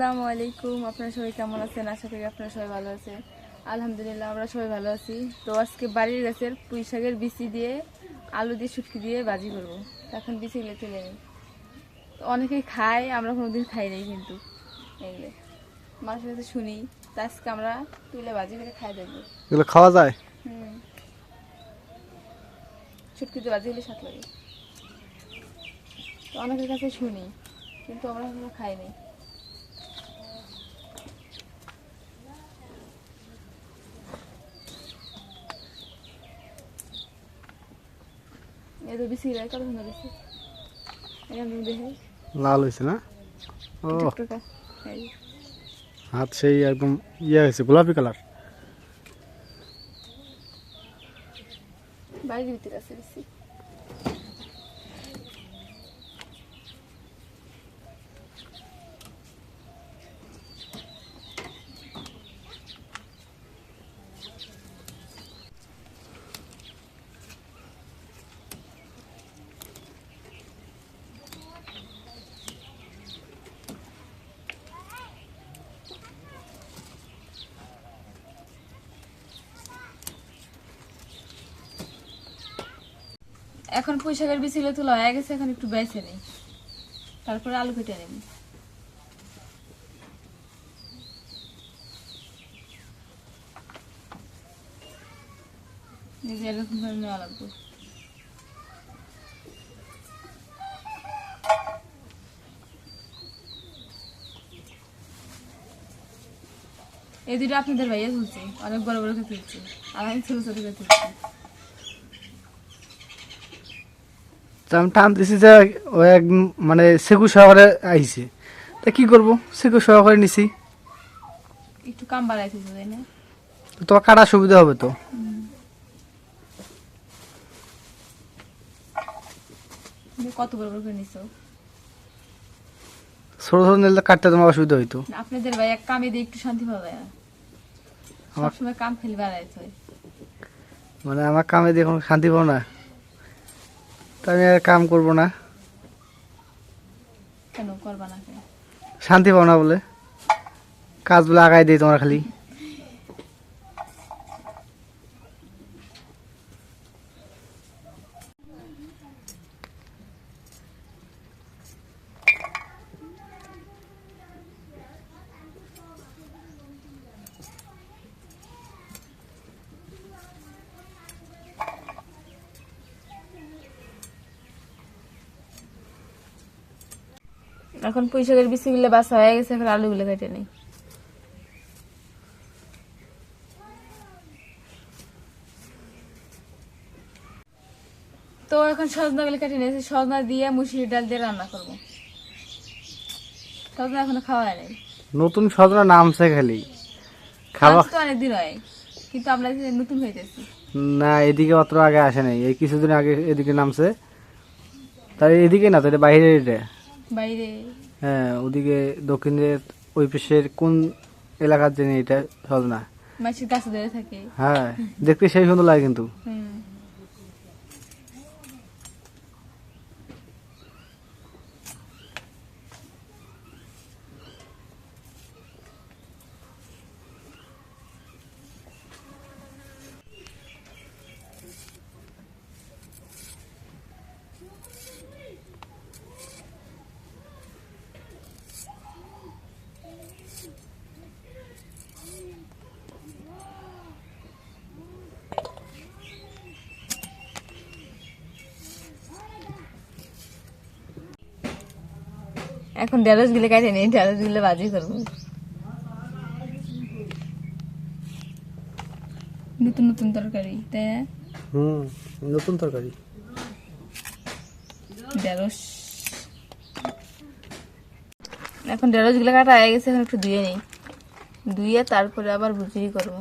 আসসালামু আলাইকুম। আপনারা সবাই কেমন আছেন? আশা করি আপনারা সবাই ভালো আছেন। আলহামদুলিল্লাহ আমরা সবাই ভালো আছি। তো আজকে বাড়ির গাছের পুঁই শাকের বিচি দিয়ে আলু দিয়ে শুটকি দিয়ে বাজি করব। এখন বিচিগুলো তুলে নিই। তো অনেকেই খায় আমরা কোনোদিন খাই নাই কিন্তু। এগুলো মানুষের কাছে শুনি তো আজকে আমরা তুলে বাজি করে খাই দেখব। এগুলো খাওয়া যায়? হুম। শুটকি দিয়ে ভাজি হলে স্বাদ লাগে। তো অনেকের কাছে শুনি কিন্তু আমরা খাই নাই। কত সুন্দর বেশি। দেখে। লাল হয়েছে না? ও। হাত সেই একদম ইয়ে হয়েছে গোলাপি কালার। বাইরে ভিতরে আছে বেশি। এখন পুঁইশাকের বিচিগুলো তোলা হয়ে গেছে, এখন একটু বেছে নেই। তারপরে আলু কেটে নেব। এই দুটো আপনাদের ভাইয়া তুলছে, অনেক বড় বড় করে তুলছে আর আমি ছোট ছোট করে তুলছি তো আমি টানতেছি যে ও এক মানে সেকু আইছে। তা কি করব? সেকু নিছি। একটু কাম বাড়াইছে তো কাটা সুবিধা হবে তো? কত বড় বড় করে নিছো? ছোট ছোট নিলে কাটতে তোমার অসুবিধা হইতো। আপনাদের ভাই এক কামে দিয়ে একটু শান্তি পাবে আমার- সবসময় কাম ফেলে মানে আমার কামে দিয়ে কোনো শান্তি পাবো না। তা আমি আর কাম করব না। কেন করবা না শান্তি পাবো না বলে। কাজগুলো আগাই দিই তোমার খালি। এখন পুঁইশাকের বিচিগুলো বাসা হয়ে গেছে এখন আলুগুলো কেটে নেই। তো এখন সজনা গুলো কেটে নিয়েছি সজনা দিয়ে মুসুরি ডাল দিয়ে রান্না করব। সজনা এখনও খাওয়া হয় নাই নতুন সজনা নামছে খালি। খাওয়া তো অনেকদিন হয় কিন্তু আমরা নতুন হইতেছি। না এদিকে অত আগে আসে নাই। এই কিছুদিন আগে এদিকে নামছে। তাই এদিকে না তাই বাইরে বাইরে হ্যাঁ ওদিকে দক্ষিণের ওই পেশের কোন এলাকার জেনে এটা সজনা না গাছে ধরে থাকে। হ্যাঁ দেখতে সেই সুন্দর লাগে কিন্তু। এখন ঢেঁড়সগুলো কাটে নেই ঢেঁড়সগুলো বাজি করব নতুন নতুন তরকারি তাই হুম নতুন তরকারি। ঢেঁড়স এখন ঢেঁড়সগুলো কাটা হয়ে গেছে এখন একটু ধুয়ে নেই। ধুয়ে তারপরে আবার ভুচুরি করব।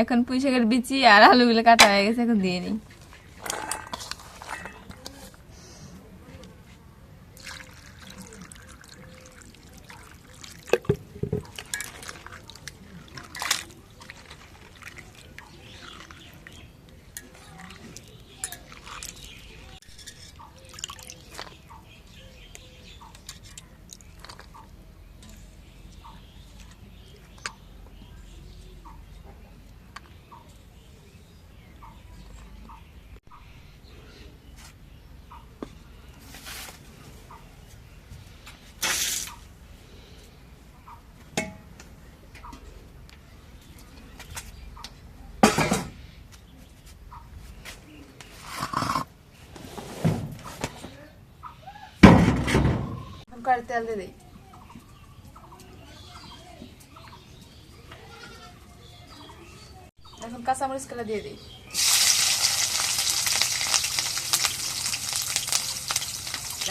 এখন পুঁই শাকের বিচি আর আলুগুলো কাটা হয়ে গেছে এখন দিয়ে নিই। কড়াই তেল দিয়ে দিই এখন কাঁচামরিচ কালা দিয়ে দিই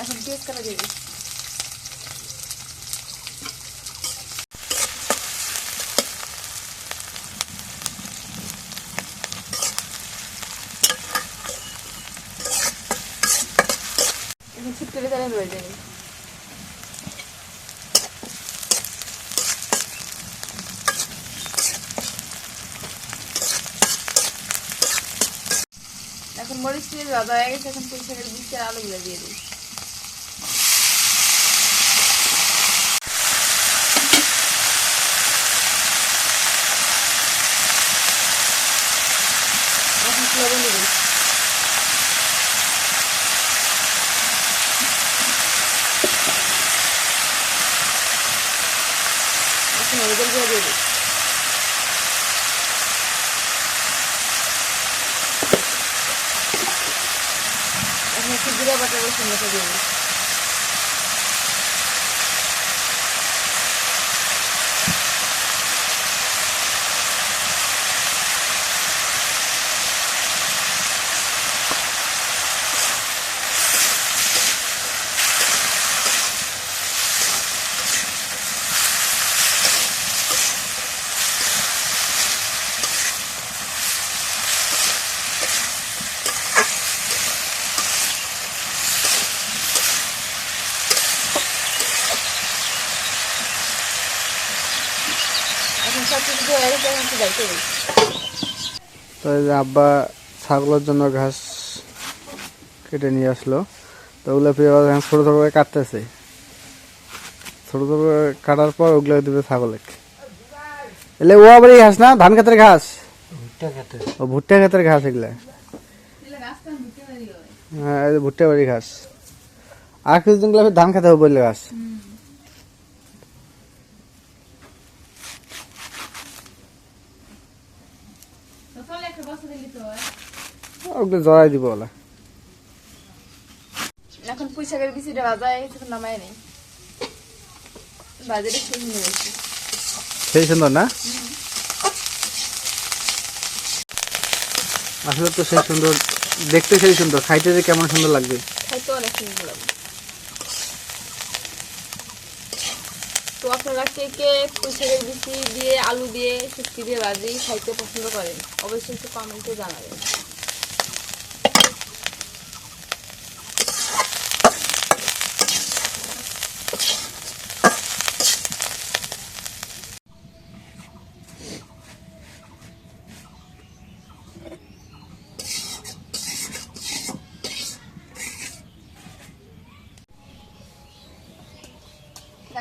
এখন পেঁয়াজ কালা দিয়ে দিই এখন ছিটকে তাহলে রয়ে যাবে এখন মরিচ দিয়ে দাদা হয়ে গেছে এখন পুঁই শাকের বীজ আর আলুগুলো দিয়ে দিই এখন লবণ দিয়ে দিই এখন হলুদের গুঁড়ো দিয়ে দিই এখন একটু জিরা বাটা রসুন বাটা দিয়ে দিই এখন সব কিছু দিয়ে হয়ে গেছে এখন একটু যাইতে দিই তো এই যে আব্বা ছাগলের জন্য ঘাস কেটে নিয়ে আসলো। তো ওগুলো আবার এখন ছোটো ছোটো করে কাটতেছে। ছোটো ছোটো করে কাটার পর ওগুলো দেবে ছাগলকে। এলে ও আবার ঘাস না? ধান ক্ষেতের ঘাস? ও ভুট্টা ক্ষেতের ঘাস এগুলা। হ্যাঁ এই যে ভুট্টা বাড়ি ঘাস। আর কিছুদিন গেলে ধান খেতে হবে বললে ঘাস। ওগুলো জড়াই দিব ওলা। এখন পুঁই শাকের বিচিটা ভাজা হয়ে গেছে এখন নামাই নেই বাজারে সেই সুন্দর না? আসলে তো সেই সুন্দর দেখতে সেই সুন্দর খাইতে যে কেমন সুন্দর লাগবে। হয়তো অনেক সুন্দর লাগবে। তো আপনারা কে কে পুঁই শাকের বিচি দিয়ে আলু দিয়ে শুটকি দিয়ে ভাজি খাইতে পছন্দ করেন অবশ্যই একটু কমেন্টে জানাবেন।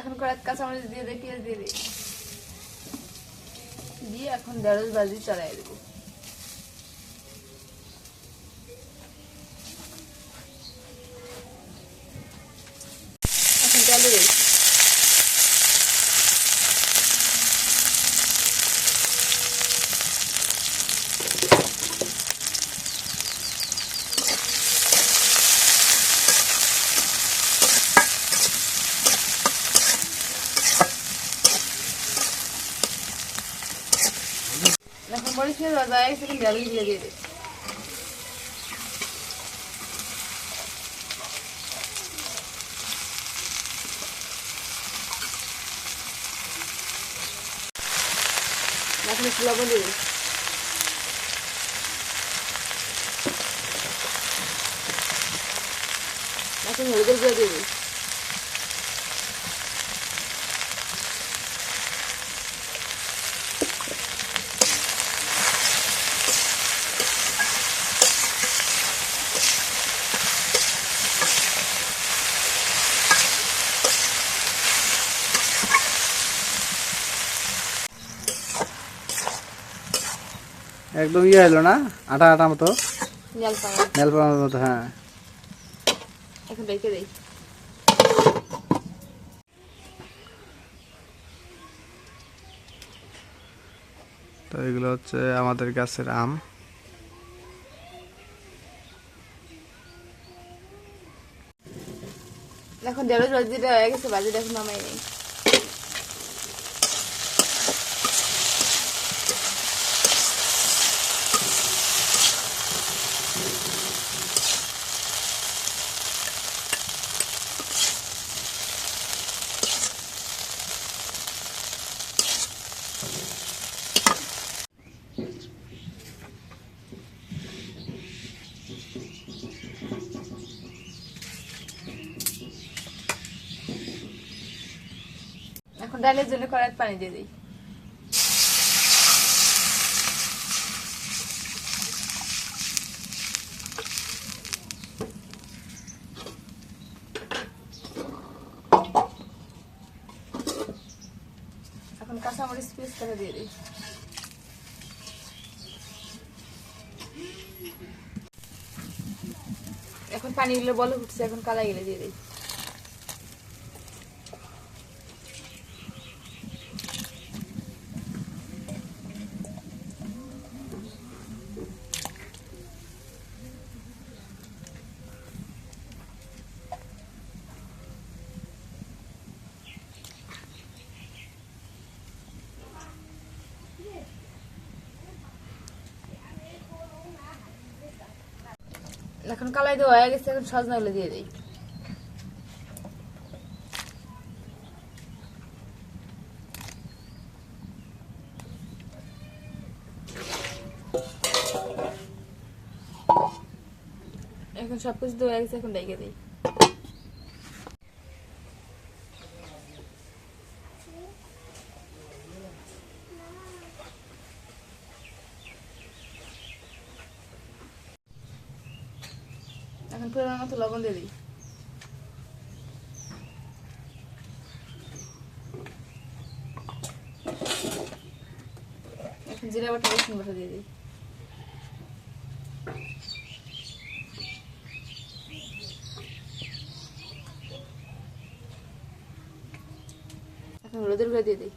এখন কড়াইত কাঁচামরিচ দিয়ে দিয়ে দিয়ে দিয়ে এখন ঢেঁড়স ভাজি চড়াই দেবো। మరిచిన తర్వాత ఐదు అలిగి లేదు నాకు మీకు లవలు నాకు మెరుగులు చదివి একদম ইয়ে হলো না? আটা আটা মতো? হ্যাঁ। এখন রেখে দিই। তো এগুলো হচ্ছে আমাদের গাছের আম। এখন ঢেঁড়স ভাজিটা হয়ে গেছে ভাজিটা এখন নামাই নেই। ডালের জন্য কড়াইতে পানি দিয়ে দিই। এখন কাঁচামরিচ পিস করে দিয়ে দিই। এখন পানিগুলো বলে উঠছে, এখন কালাই গেলে দিয়ে দিই। এখন কালাই দেওয়া হয়ে গেছে, এখন সজনাগুলো দিয়ে দিই। এখন সব কিছু হয়ে গেছে, এখন ডেকে দিই এখন পরিমাণ মতো লবণ দিয়ে দিই। এখন জিরা বাটা, রসুন বাটা দিয়ে দিই। এখন হলুদের গুঁড়া দিয়ে দিই।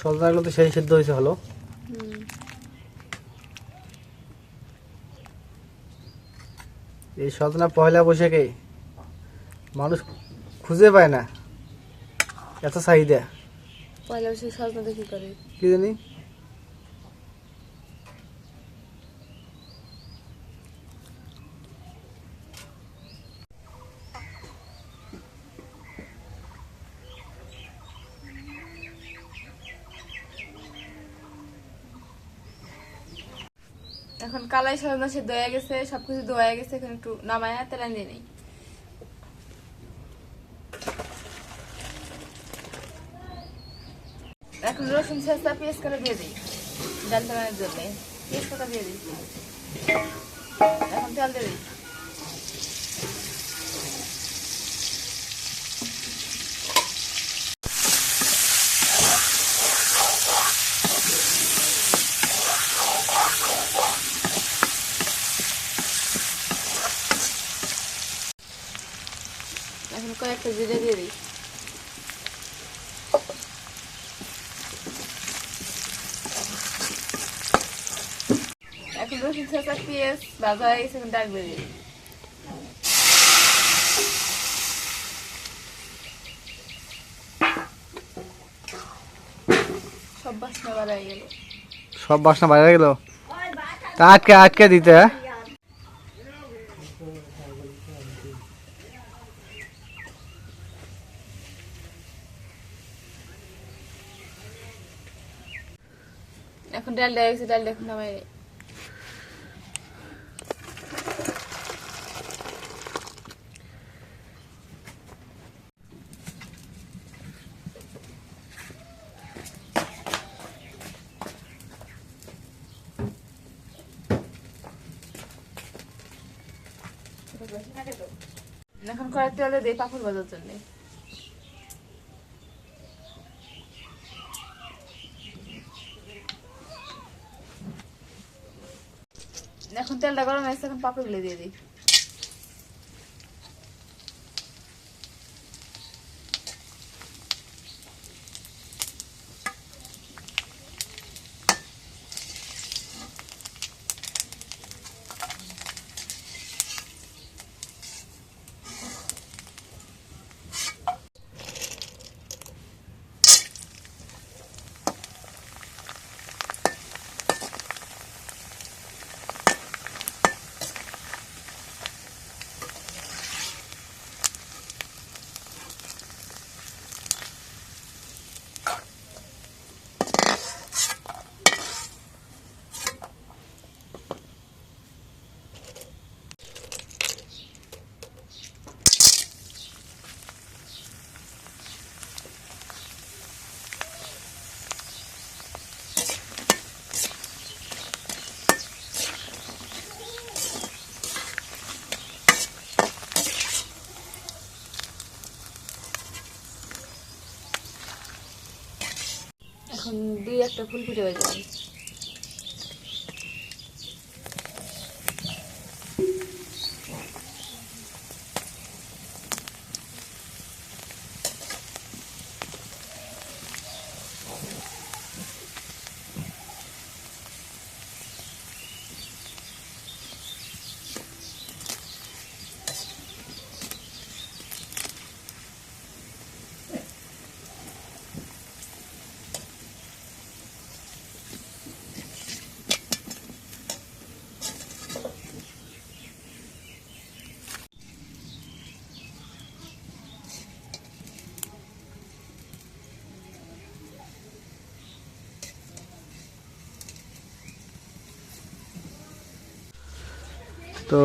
সজনাগুলো তো সেই সিদ্ধ হয়েছে ভালো। এই সজনা পয়লা বৈশাখে মানুষ খুঁজে পায় না। এত চাহিদা। পয়লা বৈশাখ সজনা দেখি করে? কি জানি? এখন কালাই সজনা সে দয়া গেছে, সবকিছু দয়া গেছে, এখন একটু নামায় তেলা দিয়ে নেই। এখন রসুন ছেঁচা পেস করে দিয়ে দিই। ডাল টানানোর জন্য। পেস করে দিয়ে দিই। এখন তেল দিয়ে দিই এখন কয়েকটা জিরে দিয়ে দিই এখন রসুন ছেঁচা পেঁয়াজ ভাজা হয়ে গেছে ডাক সব বাসনা বাড়াই গেল। সব বাসনা বাইরে গেল? তা আটকে আটকে দিতে হ্যাঁ? এখন ডাল গেছে ডাল দেখুন নামাই। এখন কড়াই তেলে দিই পাপড় ভাজার জন্যে। এখন তেলটা গরম হয়েছে এখন পাপড়গুলো দিয়ে দিই এখন দুই একটা ফুল হয়ে যাবে তো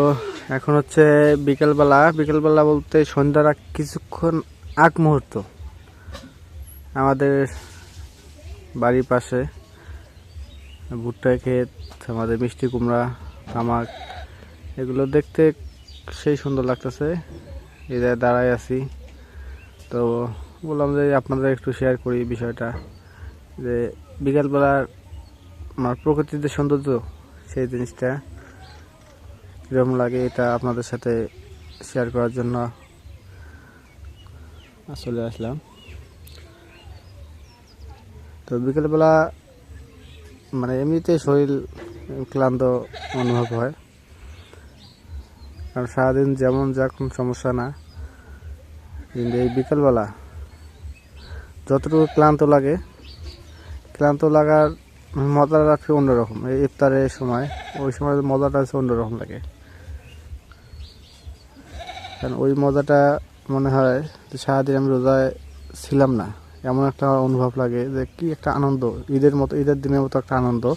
এখন হচ্ছে বিকেলবেলা বিকেলবেলা বলতে সন্ধ্যার কিছুক্ষণ আগ মুহূর্ত। আমাদের বাড়ির পাশে ভুট্টা ক্ষেত, আমাদের মিষ্টি কুমড়া, তামাক, এগুলো দেখতে সেই সুন্দর লাগতেছে। জায়গায় দাঁড়ায় আছি। তো বললাম যে আপনাদের একটু শেয়ার করি বিষয়টা, যে বিকেলবেলার আমার প্রকৃতির যে সৌন্দর্য, সেই জিনিসটা। কীরকম লাগে এটা আপনাদের সাথে শেয়ার করার জন্য? চলে আসলাম। তো বিকেলবেলা মানে এমনিতে শরীর ক্লান্ত অনুভব হয়। কারণ সারাদিন যেমন যা কোনো সমস্যা না কিন্তু এই বিকেলবেলা যতটুকু ক্লান্ত লাগে ক্লান্ত লাগার মজাটা রাখছে অন্যরকম। এই ইফতারের সময় ওই সময় মজাটা হচ্ছে অন্যরকম লাগে। কারণ ওই মজাটা মনে হয় যে সারাদিন আমি রোজায় ছিলাম না। এমন একটা অনুভব লাগে যে কি একটা আনন্দ। ঈদের মতো, ঈদের দিনের মতো একটা আনন্দ।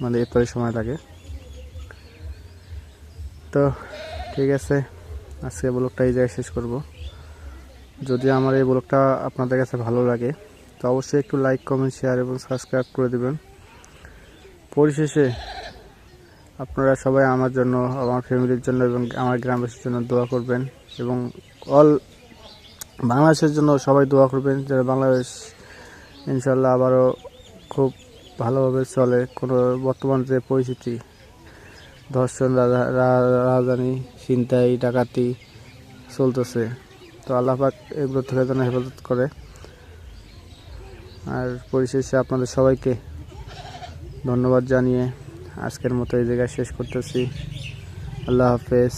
মানে ইফতারের সময় লাগে। তো ঠিক আছে, আজকে ব্লগটা এই জায়গায় শেষ করব। যদি আমার এই ব্লগটা আপনাদের কাছে ভালো লাগে, তো অবশ্যই একটু লাইক কমেন্ট শেয়ার এবং সাবস্ক্রাইব করে দেবেন। পরিশেষে আপনারা সবাই আমার জন্য, আমার ফ্যামিলির জন্য এবং আমার গ্রামবাসীর জন্য দোয়া করবেন এবং অল বাংলাদেশের জন্য সবাই দোয়া করবেন যারা বাংলাদেশ ইনশাল্লাহ আবারও খুব ভালোভাবে চলে। কোনো বর্তমান যে পরিস্থিতি, ধর্ষণ রাজধানী, ছিনতাই, ডাকাতি চলতেছে। তো আল্লাহ পাক এগুলো থেকে যেন হেফাজত করে। আর পরিশেষে আপনাদের সবাইকে ধন্যবাদ জানিয়ে আজকের মতো এই জায়গায় শেষ করতেছি। আল্লাহ হাফেজ।